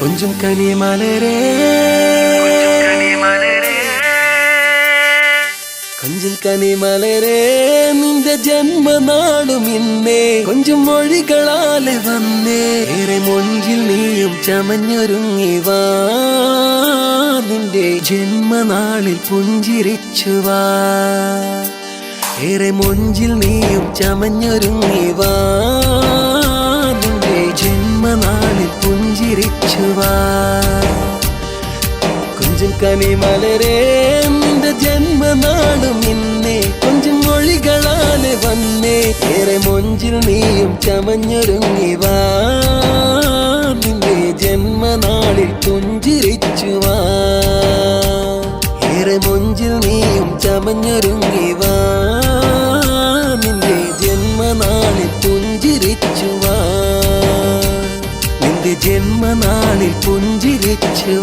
കൊഞ്ചും കനി മലരേ കൊഞ്ചും കനി മലരേ നിന്റെ ജന്മനാളും ഇന്നേ. കൊഞ്ചും മൊഴികളാലെ വന്നേ. ഏറെ മൊഞ്ചിൽ നീയും ചമഞ്ഞൊരുങ്ങി വാ. നിന്റെ ജന്മനാളിൽ പുഞ്ചിരിച്ചു വാ. ഏറെ മൊഞ്ചിൽ നീയും ചമഞ്ഞൊരുങ്ങി വാ. പുഞ്ചിരിച്ചു വാ കൊഞ്ചും കനി മലരേ നിന്റെ ജന്മനാളും ഇന്നേ കൊഞ്ചും മൊഴികളാൽ വന്നേ. ഏറെ മൊഞ്ചിൽ നീയും ചമഞ്ഞൊരുങ്ങി വാ നിന്റെ ജന്മനാളിൽ പുഞ്ചിരിച്ചു വാ ഏറെ മൊഞ്ചിൽ നീയും ചമഞ്ഞൊരുങ്ങി വാ ജന്മനാളിൽ പുഞ്ചിരിച്ചു